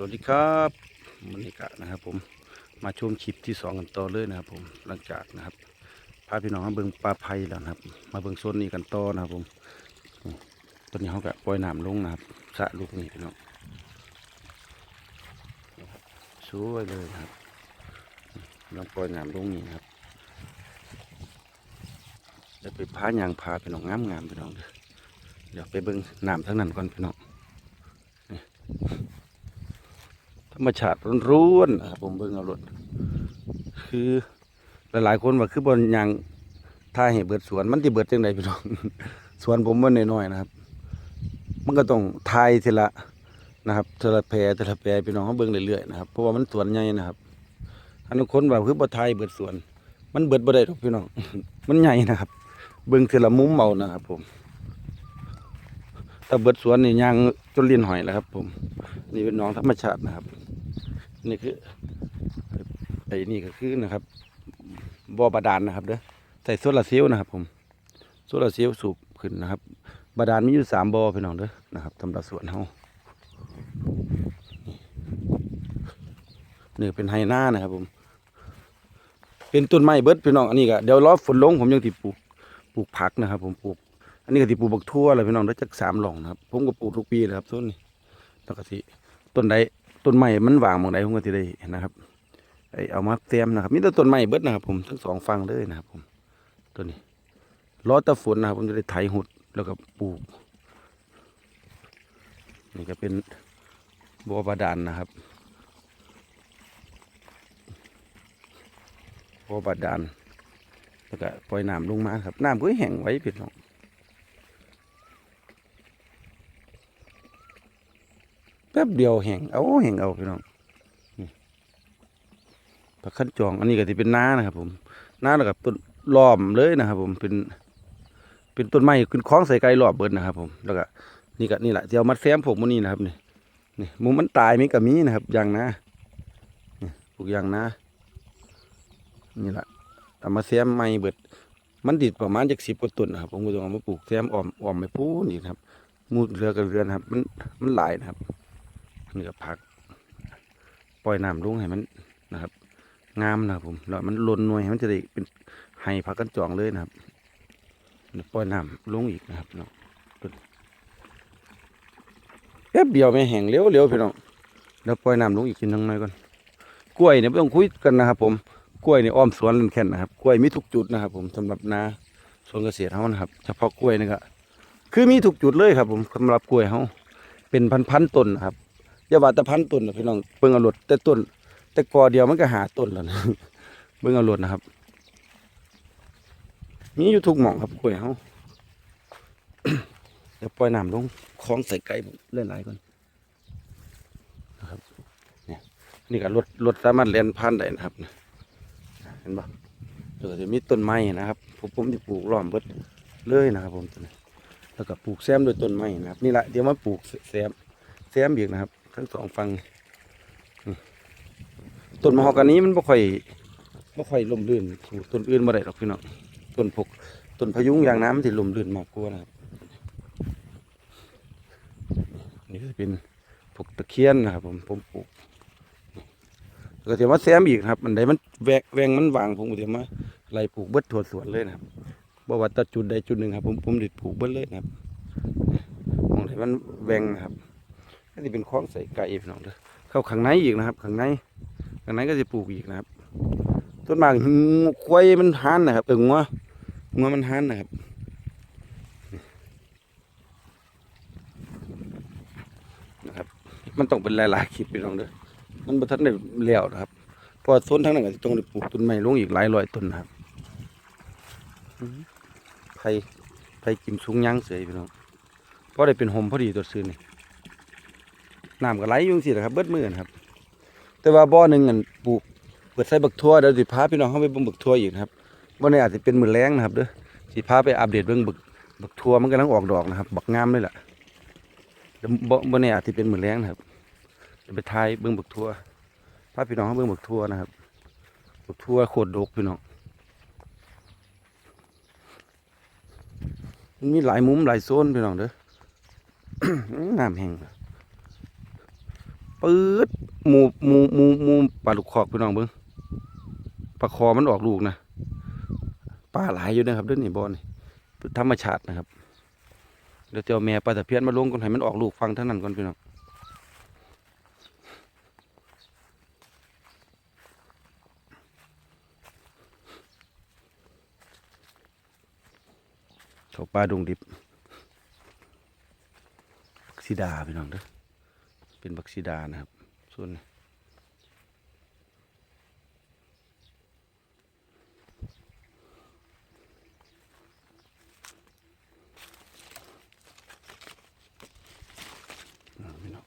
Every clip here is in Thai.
สวัสดีครับมันนิกะนะครับ ผมมาชมคลิปที่สองกันต่อเลยนะครับ ผมหลังจากนะครับพาพี่น้องมาเบิ่งปลาไผ่แล้วนะครับ มาเบิ่งโซนนี้กันต่อนะครับ ผมตอนนี้เขาก็ปล่อยน้ำลงนะครับสะลูกนี้พี่น้องนะครับสวยเลยครับลองปล่อยน้ำลงนี่นะครับเดี๋ยวไปพายางพาพี่น้องงามงามๆพี่น้องเด้อเดี๋ยวไปเบิ่งน้ำทั้งนั้นก่อนพี่น้อง ธ รรมชาติร้วนๆนะครับผมเบิ่งเอารถคือหลายๆคนว่าคือบนยางท่าให้เบิดสวนมันที่เบิดจังไดพี่น้องสวนผมมันน้อยๆนะครับ มันก็ต้องทายทีละนะครับทละแพรทละแพรพี่น้องเขาเบิ่งเรื่อยๆนะครับเพราะว่ามันสวนใหญ่นะครับอันนั้นคนว่าคือบ่ทายเบิดสวน มันเบิดบ่ได้หรอกพี่น้องมันใหญ่นะครับ เบิ่งทีละมุมเอานะครับ ผมถ้าเบิดสวนนี่ยางจนเลียนหอยแล้วครับ ผม นี่เป็นน้องธรรมชาตินะครับ นี่คือไอ้นี่ก็คือนะครับบ่อบาดาลนะครับเด้อใส่โซลาเซลล์นะครับผมโซลาเซลล์สูบขึ้นนะครับ บาดาลมีอยู่สามบ่อพี่น้องเด้อนะครับสำหรับสวนเฮานี่เป็นไฮนานะครับผม เป็นต้นไม้เบิดพี่น้องอันนี้ก็เดี๋ยวรอฝนลงผมยังติปลูกปลูกผักนะครับ ผมปลูก อันนี้ก็ติปลูกบักทั่วเลยพี่น้องได้จักสามหล่องนะครับ ผมก็ปลูกทุกปีนะครับต้นนี้แล้วก็สิต้นใด ต้นไม้มันวางมองใดผมก็สิได้นะครับไอเอามาเตรียมนะครับมีแต่ต้นไม้เบิดนะครับ ผมทั้งสองฝั่งเลยนะครับ ผมต้นนี้รอแตะฝนนะครับ ผมจะได้ไถหุดแล้วก็ปลูก นี่ก็เป็นบัวบาดาลนะครับบัวบาดาลแล้วก็ปล่อยน้ำลงมาครับน้ำก็แห้งไว้พี่น้อง ป๊บเดียวแห้งเอาแห้งเอาพี่น้องผักขั้นจอง อันนี้ก็ที่เป็นน้านะครับ ผมน้าแล้วกับต้นล้อมเลยนะครับ ผมเป็น เป็นต้นไม้ขึ้นคล้องใส่ไก่รอบเบิดนะครับ ผม แล้วก็นี่ก็นี่แหละที่เอามาแซมผมมันนี่นะครับนี่นี่มุมมันตายมีกับมีนะครับยางนานี่ปลูกยางนานี่แหละเอามาแซมไม้เบิด มันติดประมาณจากสิบกว่าต้นนะครับผมก็ต้องเอามาปลูกแซมอ้อมอ้อมไปพูนอีกครับมูดเรือกับเรือนครับ มันมันหลายนะครับ นี่ก็พัก ปล่อยน้ำลงให้มันนะครับ งามนะครับผมแล้วมันลนหน่วยให้มันจะได้เป็นไห้พักกันจองเลยนะครับปล่อยน้ำลงอีกนะครับเนาะแป๊บเดียวไม่แห้งเร็วเร็วพี่น้องเดี๋ยวปล่อยน้ำลงอีกทีนึงหน่อยก่อนกล้วยเนี่ยไม่ต้องคุยกันนะครับผมกล้วยในอ้อมสวนเลนแค่นนะครับกล้วยมีทุกจุดนะครับ ผมสำหรับนาสวนเกษตรเขานะครับ เฉพาะกล้วยนี่ก็คือมีทุกจุดเลยครับ ผมสำหรับกล้วยเขาเป็นพันๆต้นนะครับ อย่าว่าแต่พันต้นนะพี่น้องเบิ่งเอารถแต่ต้น แต่กอเดียวมันก็หาต้นแล้วนะเบิ่งเอารถนะครับ มีอยู่ทุกหม่องครับกล้วยเฮาเดี๋ยวปล่อยน้ำลงคล้องใส่ไก่เล่นหลายก่อนนะครับเนี่ยนี่ก็รถรถสามารถเลียนผ่านได้นะครับเห็นปะเดี๋ยวจะมีต้นไม้นะครับ ผมผมจะปลูกล้อมเบิดเลยนะครับ ผมแล้วก็ปลูกแซมด้วยต้นไม้นะครับ นี่แหละเดี๋ยวมาปลูกแซมแซมอีกนะครับ ทั้งสองฝั่งต้นมะฮอกกานี้มันไม่ค่อยไม่ค่อยล่มลื่นต้นอื่นมาได้หรอกพี่น้องต้นพกต้นพยุงยางน้ำมันจะลมลื่นมากกว่านะครับนี่จะเป็นพวกตะเคียนนะครับ ผมผมปลูกก็เดี๋ยวมาแซมอีกครับมันใดมันแวกแวงมันวางผมก็เดี๋ยวมาไล่ปลูกเบิดถั่วสวนเลยนะครับบ่ว่าต่จุดใดจุดหนึ่งครับ ผมผมดิดปลูกเบิดเลยนะครับมองไหนมันแวงนะครับ ก็จะเป็นคลองใส่ไก่พี่น้องเด้อเข้าข้างในอีกนะครับข้างในข้างในก็จะปลูกอีกนะครับ ต้นหมากควายมันหันนะครับเอองัวงัวมันหันนะครับนะครับ มันต้องเป็นหลายๆคลิปพี่น้องเด้อมันบ่ทันได้แล้วนะครับเพราะต้นทั้งนั้นก็จะต้องได้ปลูกต้นไม้ลงอีกหลายร้อยต้นนะครับไผ่ไผ่กิมสูงยั้งเสยพี่น้องเพราะได้เป็นหมพอดีตัวซื้อนี่ น้ำก็ไหลอยุ่งสิแหละครับ เบิดมือนะครับ แต่ว่าบ่อหนึ่งอันปลูกเปิดใส่บักทั่วเดี๋ยวสิพาพี่น้องเข้าไปเบิ่งบักทั่วอีกครับบ่ในอาจจะเป็นมือแรงนะครับเด้อสิพาไปอัปเดตเบิ่งบักบักทั่วมันกำลังออกดอกนะครับ บักงามเลยล่ะบ่บ่ในอาจจะเป็นมือแรงนะครับเดี๋ยวไปทายเบิ่งบักทั่วพาพี่น้องเข้าเบิ่งบักทั่วนะครับบักทั่วโคตรดกพี่น้องมันมีหลายมุมหลายโซนพี่น้องเด้อ น้ำแห้ง ปื๊ดหมูหมูหมูหมูปลาลูกคอกพี่น้องเบิ้งปลาคอมันออกลูกนะปลาหลายอยู่นะครับเด้วยนี่บอนี่ธรรมชาตินะครับเดี๋ยวเจะเอาแม่ปลาตะเพียนมาลงก่อนให้มันออกลูกฟังทั้งนั้นก่อนพี่น้องเขาปลาดงดิบบักซีดาพี่น้องเด้อ เป็นบักซีดานะครับ ส่วนนี้อ่าพี่น้อง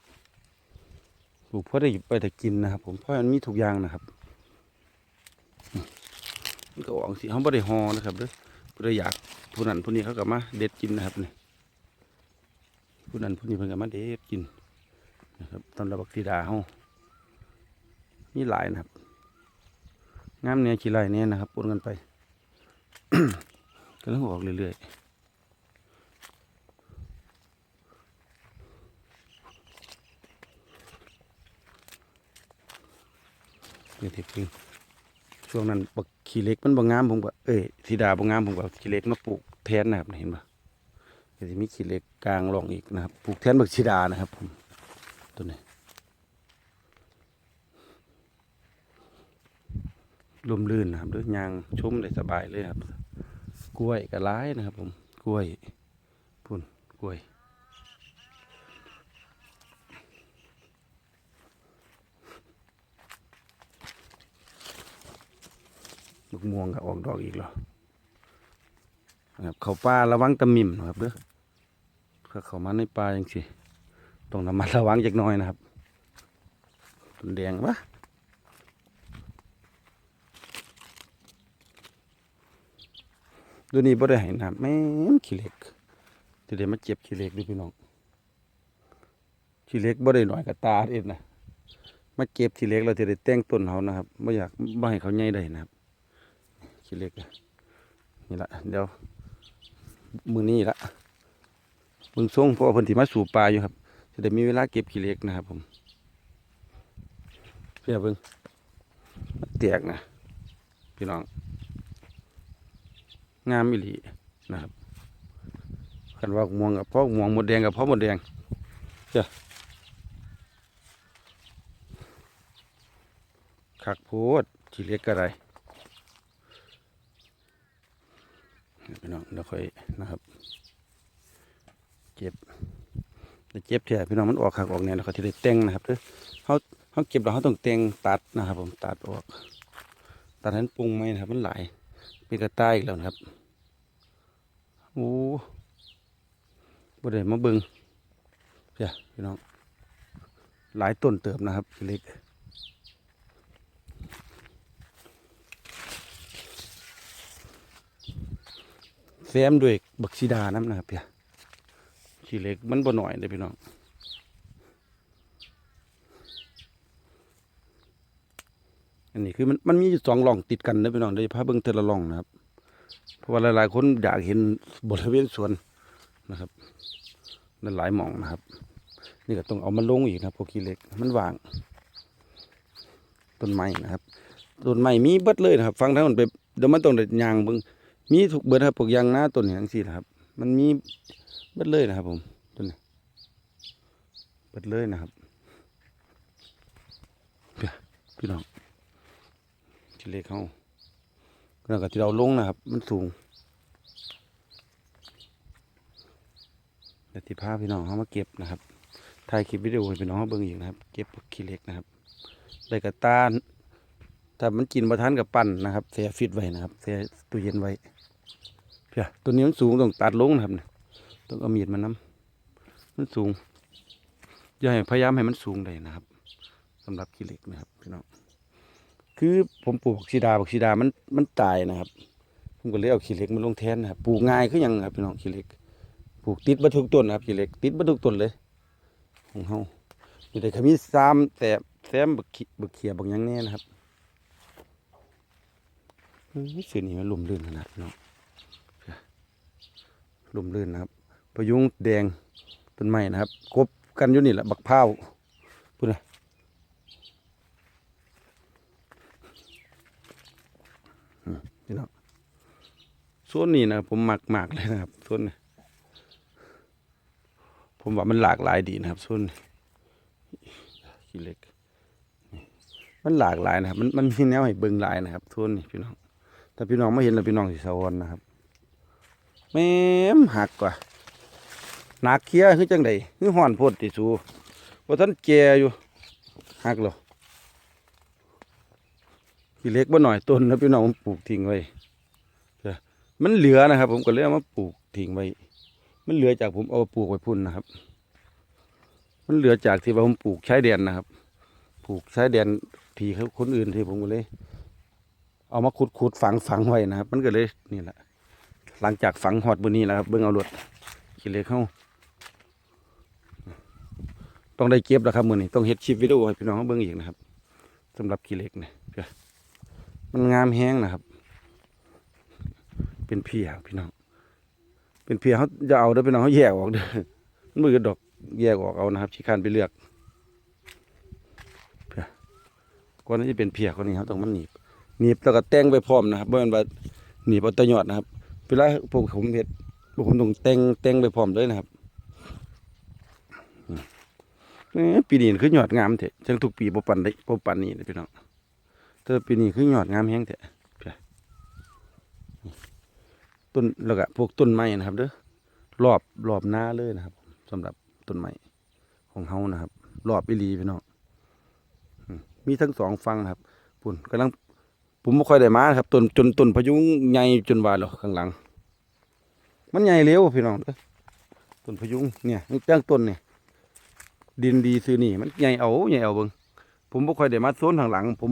ปลูกเพื่อได้ไปแต่กินนะครับ ผมเพราะมันมีทุกอย่างนะครับมันก็ออกสิเขาไม่ได้หอนะครับเด้อเพื่ออยากผู้นั้นผู้นี้เขาก็มาเด็ดกินนะครับนี่ผู้นั้นผู้นี้เพิ่นก็มาเด็ดกิน นะครับตำรับบักซีดาเฮามีหลายนะครับงามเนี่ยขี้ไรเนี่ยนะครับปนกันไปก็เริ่มออกเรื่อยๆนี่ที่พึ่งช่วงนั้นบักขี้เล็กมันบางงามผมก็เอ้ยสีดาบางงามผมก็เอาขี้เล็กมาปลูกแทนนะครับเห็นปะจะมีขี้เล็กกลางรองอีกนะครับปลูกแทนบักชีดานะครับผม ตัวนี้ลมลื่นนะครับด้วยยางชุ่มได้สบายเลยครับ กล้วยกระร้ายนะครับ ผมกล้วยพุ่นกล้วยลูกม่วงก็ออกดอกอีกแล้วนะครับเขาป่าระวังตะมิมนะครับเด้อถ้าเขามาในป่าจังสิ ต้องระมัดระวังจักหน่อยนะครับต้นแดงปะดูนี่บ่ได้ให้น้ำแม่นขี้เหล็กจะได้มาเจ็บขี้เหล็กด้วยพี่น้องขี้เหล็กบ่ได้หน่อยกับตาเอ็ดนะมาเก็บขี้เหล็กเราจะได้แต่งต้นเขานะครับบ่อยากบ่ให้เขาใหญ่ได้นะครับขี้เหล็กนี่ละเดี๋ยวมือนี้ละเบิ่งทรงเพราะว่าเพิ่นสิมาสู่ปลาอยู่ครับ จะได้มีเวลาเก็บขี้เล็กนะครับผมเพี่อเบิ่งมันแตกนะพี่น้อง งามอิลีนะครับคันว่าม่วงกับพ่อม่วงหมดแดงกับพ่อหมดแดงเจ้าคักโพดขี้เล็กก็ได้พี่น้องเดี๋ยวค่อยนะครับ เก็บ ได้เจ็บแท้พี่น้องมันออกขากออกเนี่ยแล้วเขาที่ได้แต่งนะครับเด้อเขาเขาเก็บแล้วเขาต้องแต่งตัดนะครับ ผมตัดออกตัดให้นปรุงไหมนะครับ มันหลายเป็นกระต่ายอีกแล้วนะครับโอ้บ่ได้มาเบิงเพี่ยพี่น้อง หลายต้นเติบนะครับเล็กแซมด้วยบักซีดาน้ำนะครับเพี่ย ขี้เหล็กมันบ่หน่อยเลยพี่น้องอันนี้คือมันมันมีอยู่สองร่องติดกันนะพี่น้องได้พาเบิ่งแต่ละร่องนะครับ เพราะว่าหลายๆคนอยากเห็นบริเวณสวนนะครับนั่นหลายหม่องนะครับ นี่ก็ต้องเอามาลงอีกนะพวกขี้เหล็กมันว่าง ต้นไม้นะครับต้นไม้มีเบิดเลยนะครับ ฟังทั้งหมดไปเดี๋ยวมันต้องได้ยางเบิ่งมีทุกเบิดครับพวกยางหน้าต้นอย่างสี่นะครับ มันมี เบิดเลยนะครับ ผมตัวนี้เบิดเลยนะครับพี่พี่น้องที่เล็กเขาแล้วก็ที่เราลงนะครับ มันสูงเดี๋ยวที่พาพี่น้องเขามาเก็บนะครับถ่ายคลิปวิดีโอให้พี่น้องเขาเบิ่งอีกนะครับ เก็บขี้เล็กนะครับได้กระตานถ้ามันกินประทานกับปั่นนะครับเสียฟิตไว้นะครับเสียตู้เย็นไว้เพี่ยตัวนี้มันสูงต้องตัดลงนะครับเนี่ย ต้องเอามีดมานำมันสูงอย่าให้พยายามให้มันสูงได้นะครับสำหรับขี้เหล็กนะครับพี่น้องคือผมปลูกบักชีดาบักชีดามันมันตายนะครับ ผมก็เลยเอาขี้เหล็กมาลงแทนนะครับปลูกง่ายคือหยังครับพี่น้องขี้เหล็กปลูกติดบัทุกต้นนะครับขี้เหล็กติดบัทุกต้นเลยของเฮาอยู่แต่ขมีซ้ำแต่แซมบักขี้บักเขียบักยังแน่นะครับเฮ้ยสื่อนี้มันลุ่มลื่นขนาดพี่น้องลุ่มลื่นนะครับ พยุงแดงต้นไม้นะครับกบกันอยู่นี่แหละบักเผาพูดนะพี่น้องส่วนนี้นะผมหมักหมักเลยนะครับส่วนนี้ผมว่ามันหลากหลายดีนะครับส่วนขี้เล็ก มันหลากหลายนะครับ มันมันมีแนวให้เบิ่งหลายนะครับส่วนนี้พี่น้องแต่พี่น้องไม่เห็นแล้วพี่น้องสิสะวอนนะครับแม่มหักกว่า หนักเคี้ยคือจังไดคือห่อนพดติสูว่าท่านแก่อยู่หักเหรอขี้เล็กบ่หน่อยต้นนะพี่น้องผมปลูกทิ้งไว้มันเหลือนะครับ ผมก็เลยเอามาปลูกทิ้งไว้ มันเหลือจากผมเอาปลูกไว้พุ่นนะครับ มันเหลือจากที่ผมปลูกใช้แดนนะครับ ปลูกใช้แดนทีเขาคนอื่นที่ผมก็เลย เอามาขุดขุดฝังฝังไว้นะครับ มันก็เลยนี่แหละหลังจากฝังหอดบนนี้แล้วครับเบิ่งเอารถกิเลสเข้า ต้องได้เก็บแล้วครับมือนี้ต้องเฮ็ดคลิปวิดีโอให้พี่น้องเขาเบิ่งอีกนะครับสำหรับกิเลสเนี่ยมันงามแห้งนะครับ เป็นเพียพี่น้อง เป็นเพียเขาจะเอาเด้อพี่น้องเขาแยกออกเด้อมันมือดอกแยกออกเอานะครับชี้คันไปเลือกเพียก่อนที่จะเป็นเพียคนนี้เขาต้องมันหนีบหนีบแล้วก็แต่งไปพร้อมนะครับเมื่อมันหนีบเอาตะยอดนะครับเวลาพวกผมเห็ดพวกผมต้องแต่งแต่งไปพร้อมเลยนะครับ ปีนี้คือยอดงามเถอะจังทุกปีบ่ปันได้บ่ปันนี่นะพี่น้องแต่ปีนี้คือยอดงามแฮงเถอะต้นแล้วก็พวกต้นไม้นะครับเด้อรอบรอบหน้าเลยนะครับสำหรับต้นไม้ของเฮานะครับ รอบอิลีพี่น้องมีทั้งสองฝั่งนะครับปุ่นกำลังผมไม่ค่อยได้มาครับต้นจนต้นพยุงใหญ่จนวาหรอกข้างหลัง มันใหญ่เร็วพี่น้องเด้อต้นพยุงเนี่ยตั้งต้นเนี่ย ดินดีซื้อนี่มันใหญ่เอาใหญ่เอาเบิงผมไม่ค่อยได้มาโซนข้างหลัง ผม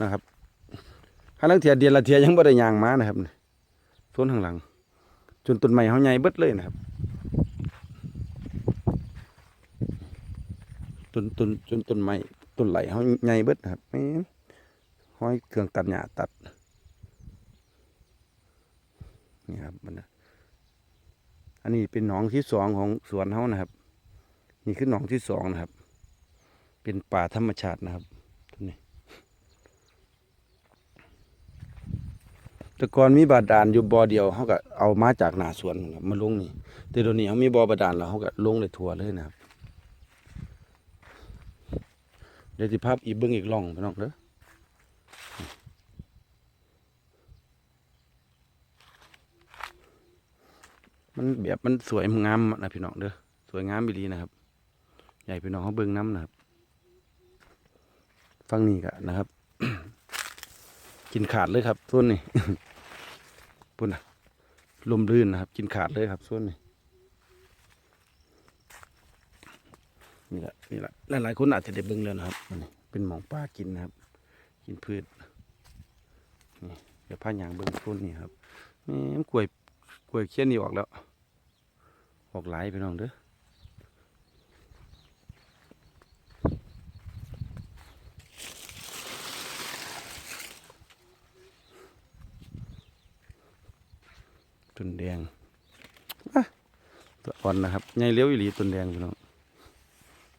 นะครับข้างหลังเทียเดียนละเทียยังไม่ได้ยางมานะครับโซนข้างหลัง จนต้นไม้เขาใหญ่เบิดเลยนะครับต้นต้นจนต้นไม้ต้นไหลเขาใหญ่เบิดนะครับแม่นห้อยเครื่องตัดหญ้าตัดนี่ครับมันอันนี้เป็นหนองที่สองของสวนเขานะครับ นี่คือหนองที่สองนะครับ เป็นป่าธรรมชาตินะครับตัวนี้แต่ก่อนมีบาดาลอยู่บ่อเดียวเขาก็เอามาจากนาสวนนั่นล่ะมาลงนี่แต่เดี๋ยวนี้เขามีบ่อบาดาลแล้วเขาก็ลงเลยทัวเลยนะครับเดี๋ยวสิภาพอีกเบิ้งอีกล่องพี่น้องเด้อมันแบบมันสวยงามนะพี่น้องเด้อสวยงามอีหลีนะครับ หญ่พี่น้องเขาเบิ้งน้ำนะครับฟังนี่กะนะครับ กินขาดเลยครับส่วนนี้ปุ่นนะลมลื่นนะครับ กินขาดเลยครับส่วนนี้นี่แหละนี่แหละหลายๆคนอาจจะได้เบิ่งแล้วนะครับนนี้เป็นหมองปลากินนะครับ กินพืชนี่เดี๋ยวผ้ายางเบิ่งต้นนี่ครับแหม่กล้วยกล้วยเคี้ยนนี่ออกแล้ว ออกหลายไปน้องเด้อ ต้นแดงอะตัวอ่อนนะครับใหญ่เลี้ยวอีหลีต้นแดงพี่น้อง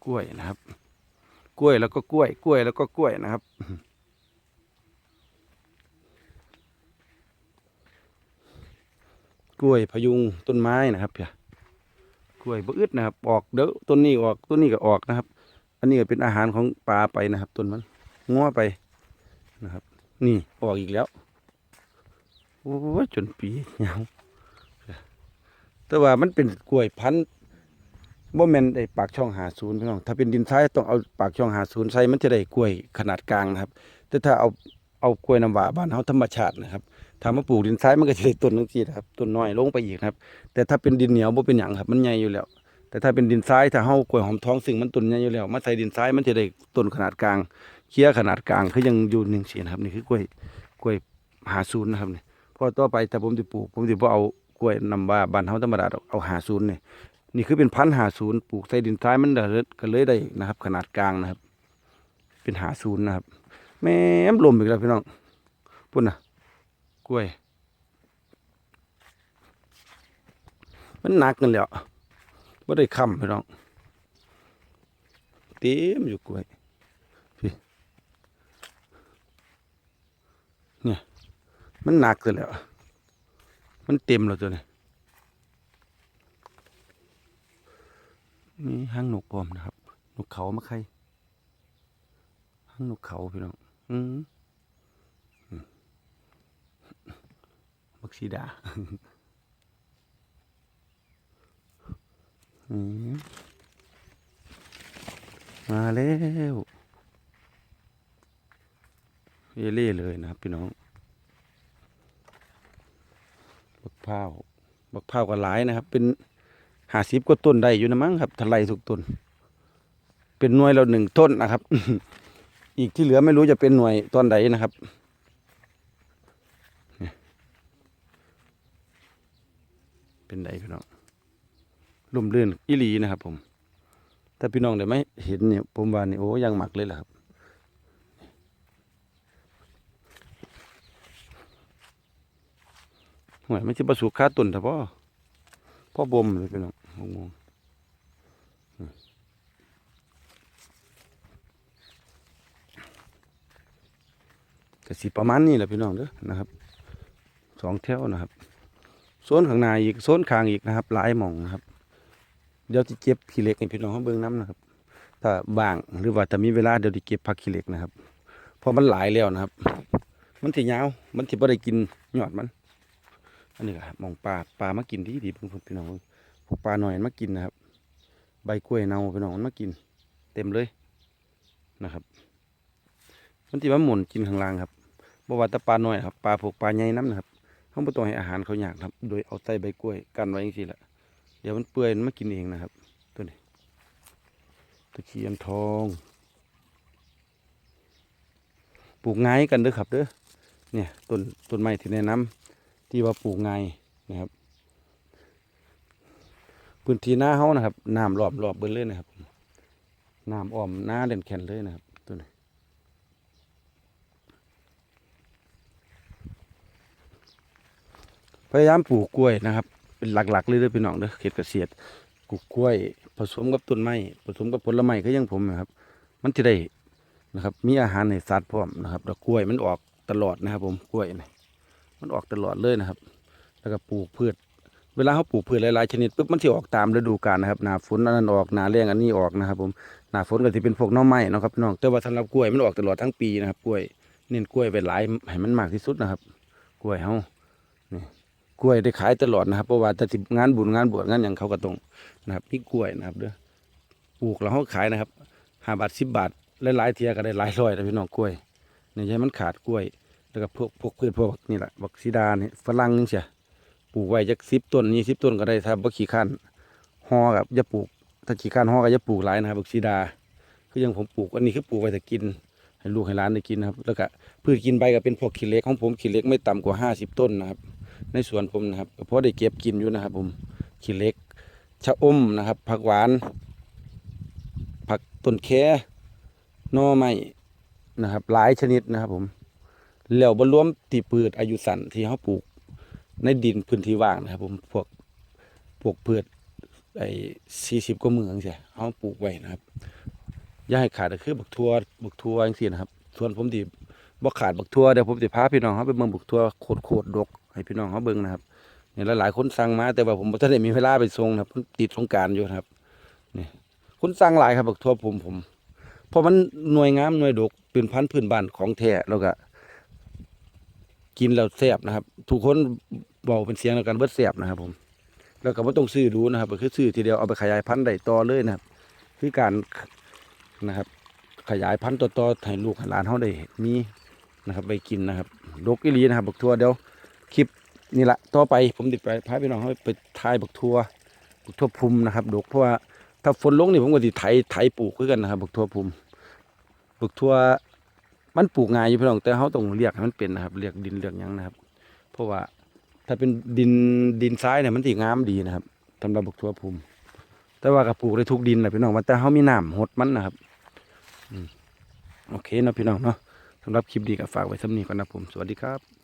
กล้วยนะครับ กล้วยแล้วก็กล้วย กล้วยแล้วก็กล้วยนะครับกล้วยพยุงต้นไม้นะครับเพียกล้วยบ่อึดนะครับ ออกเด้อต้นนี้ออกต้นนี้ก็ออกนะครับ อันนี้ก็เป็นอาหารของปลาไปนะครับต้นมันงัวไปนะครับ นี่ออกอีกแล้วโอ้จนปียาว แต่ว่ามันเป็นกล้วยพันธุ์บ่แม่นไอ้ปากช่องหาศูนย์พี่น้องถ้าเป็นดินทรายต้องเอาปากช่องหาศูนย์ใส่มันจะได้กล้วยขนาดกลางนะครับ แต่ถ้าเอาเอากล้วยน้ำว้าบ้านเฮาธรรมชาตินะครับถ้ามาปลูกดินทรายมันก็จะได้ต้นจังซี่นะครับต้นน้อยลงไปอีกนะครับ แต่ถ้าเป็นดินเหนียวบ่เป็นหยังครับ มันใหญ่อยู่แล้ว แต่ถ้าเป็นดินทรายถ้าเฮากล้วยหอมทองซึ่งมันต้นใหญ่อยู่แล้วมาใส่ดินทรายมันจะได้ต้นขนาดกลางเคี้ยขนาดกลางคือยังอยู่หนึ่งเสียนะครับนี่คือกล้วยกล้วยหาศูนย์นะครับนี่พอต่อไปถ้าผมสิปลูกผมสิบ่เอา กล้วยน้ำว้าบ้านเฮาธรรมดาดอกเอาหาศูนย์นี่นี่คือเป็นพันหาศูนย์ปลูกใส่ดินทรายมันเลยก็เลยได้นะครับ ขนาดกลางนะครับ เป็นหาศูนย์นะครับ แม่มลมอีกแล้วพี่น้องพุ่นนะกล้วย มันหนักกันแล้วไม่ได้ค้ำพี่น้องเต็มอยู่กล้วยพี่เนี่ยมันหนักกันแล้ว มันเต็มแล้วตัวนี้มีหางนกพร้อมนะครับนกเขามาใครหางนกเขาพี่น้องอืมอืมบักซีดาอืมมาแล้วเอเล่เลยนะครับพี่น้อง บักพร้าวบักพร้าวก็หลายนะครับ เป็นหาสิบกว่าต้นได้อยู่นะมั้งครับทลายทุกต้น เป็นหน่วยเราหนึ่งต้นนะครับ อีกที่เหลือไม่รู้จะเป็นหน่วยตอนใดนะครับเป็นไดพี่น้องลุ่มเลื่อนอีหลีนะครับ ผม ถ้าพี่น้องได้ไหมเห็นเนี่ยผมว่านี่โอ้ยังหมักเลยล่ะครับ ห่วยมันจะประสูค่าตุนแต่พ่อพ่อบ่มเลยพี่น้องงงๆอืมก็สิประมาณนี้แหละพี่น้องเด้อนะครับสองแถวนะครับโซนข้างในอีกโซนข้างอีกนะครับ หลายหม่องนะครับ เดี๋ยวจะเก็บขี้เหล็กให้พี่น้องเขาเบิ่งน้ำนะครับ ถ้าบางหรือว่าถ้ามีเวลาเดี๋ยวจะเก็บผักขี้เหล็กนะครับเพราะมันหลายแล้วนะครับ มันสิยาวมันสิบ่ได้กินยอดมัน อันนี้ก็มองปลาปลามากินดีดีเพิ่งพี่น้องพวกปลาหน่อยมากินนะครับ ใบกล้วยเน่าพี่น้องมันมากิน เต็มเลยนะครับมันที่ว่าหมุนกินข้างล่างครับบว่าแต่ปลาหน่อยครับปลาพวกปลาใหญ่น้ำนะครับเขาไม่ต้องให้อาหารเขาอยากครับ โดยเอาใส่ใบกล้วยกันไว้อย่างนี้แหละเดี๋ยวมันเปื่อยมันมากินเองนะครับตัวนี้ตะเคียนทองปลูกง่ายกันเด้อครับเด้อเนี่ยต้นต้นไม้ที่แนะนำ ที่ว่าปลูกไงนะครับ พื้นที่หน้าเฮานะครับน้ำรอบรอบเบิ้เลยนะครับน้ำอ้อมหน้าเด่นแข็นเลยนะครับตัวนี้พยายามปลูกกล้วยนะครับ เป็นหลักๆเลยเด้อพี่น้องเด้อเขตเกษตรปลูกกล้วย ผสมกับต้นไม้ผสมกับผลไม้ก็ยังผมนะครับ มันจะได้นะครับ มีอาหารในสัตว์พร้อมนะครับแล้วกล้วยมันออกตลอดนะครับ ผมกล้วยนี่ มันออกตลอดเลยนะครับ แล้วก็ปลูกพืช เวลาเขาปลูกพืชหลายๆชนิดปุ๊บมันจะออกตามฤดูกาลนะครับหนาฝนอันนั้นออกหนาแรงอันนี้ออกนะครับ ผมหนาฝนก็จะเป็นพวกน้องไม้เนาะครับน้องแต่ว่าสำหรับกล้วยมันออกตลอดทั้งปีนะครับกล้วยเน้นกล้วยไปหลายให้มันมากที่สุดนะครับ กล้วยเฮานี่กล้วยได้ขายตลอดนะครับเพราะว่าถ้าสิงานบุญงานบวชงานอย่างเขาก็ตรงนะครับพี่กล้วยนะครับเด้อปลูกแล้วเขาขายนะครับห้าบาทสิบบาทหลายๆเทียก็ได้หลายร้อยนะพี่น้องกล้วยนี่ใช่มันขาดกล้วย แล้วก็พวกพวกพืชพวกนี่แหละบักซีดาเนี่ยฝรั่งนี่เชียปลูกไว้จักสิบต้นยี่สิบต้นก็ได้ถ้าบักขี้ข้านห่อกับอย่าปลูก ถ้าขี้ข้านห่อก็อย่าปลูกหลายนะครับบักซีดา คือยังผมปลูกอันนี้คือปลูกไว้แต่กิน ให้ลูกให้หลานได้กินนะครับ แล้วก็พืชกินใบก็เป็นพวกขี้เล็กของผมขี้เล็กไม่ต่ำกว่าห้าสิบต้นนะครับ ในสวนผมนะครับเพราะได้เก็บกินอยู่นะครับ ผมขี้เล็กชะอมนะครับ ผักหวาน ผักต้นแคหน่อไม้นะครับ หลายชนิดนะครับผม แล้วบรรวมตีพืชอายุสั้นที่เขาปลูก ในดินพื้นที่ว่างนะครับผมพวกพวกพืชไอ้สี่สิบกว่าเมืองใช่เขาปลูกไว้นะครับย่าให้ขาดก็คือบักทัวบักทัวอย่างสี่นะครับ ส่วนผมดีบ่ขาดบักทัวเดี๋ยวผมจะพาพี่น้องเขาไปเบิ่งบักทัวโคตรโคตรดก ให้พี่น้องเขาเบิ่งนะครับเนี่ยหลายๆคนสั่งมาแต่ว่าผมบ่ได้มีเวลาไปส่งนะครับติดสงการอยู่ครับนี่คนสั่งหลายครับบักทัวผมผมเพราะมันหน่วยงามหน่วยดกเป็นพันธุ์พื้นบ้านของแท้แล้วก็ กินแล้วแซ่บนะครับ ทุกคนบอกเป็นเสียงเดียวกันเบิดแซ่บนะครับ ผม แล้วก็ไม่ต้องซื้อรู้นะครับก็คือซื้อทีเดียวเอาไปขยายพันธุ์ได้ต่อเลยนะครับ คือการนะครับ ขยายพันธุ์ต่อๆให้ลูกให้หลานเขาได้มีนะครับ ไปกินนะครับดกอีลีนะครับบักทัวเดี๋ยวคลิปนี่แหละต่อไปผมติดไปพาพี่น้องเขาไปทายบักทัวบักทัวพุมนะครับดกเพราะว่าถ้าฝนลงนี่ผมก็ติไถไถปลูกคือกันนะครับบักทัวพุมบักทัว มันปลูกง่ายอยู่พี่น้องแต่เขาต้องเรียกให้มันเป็นนะครับเรียกดินเรียกยังนะครับ เพราะว่าถ้าเป็นดินดินทรายเนี่ยมันตีงามดีนะครับสำหรับบักทั่วภูมิ แต่ว่าก็ปลูกได้ทุกดินแหละพี่น้องแต่เขามีน้ำหดมันนะครับอโอเคเนาะพี่น้องเนาะสำหรับคลิปดีก็ฝากไว้สำนีก่อนนะผมสวัสดีครับ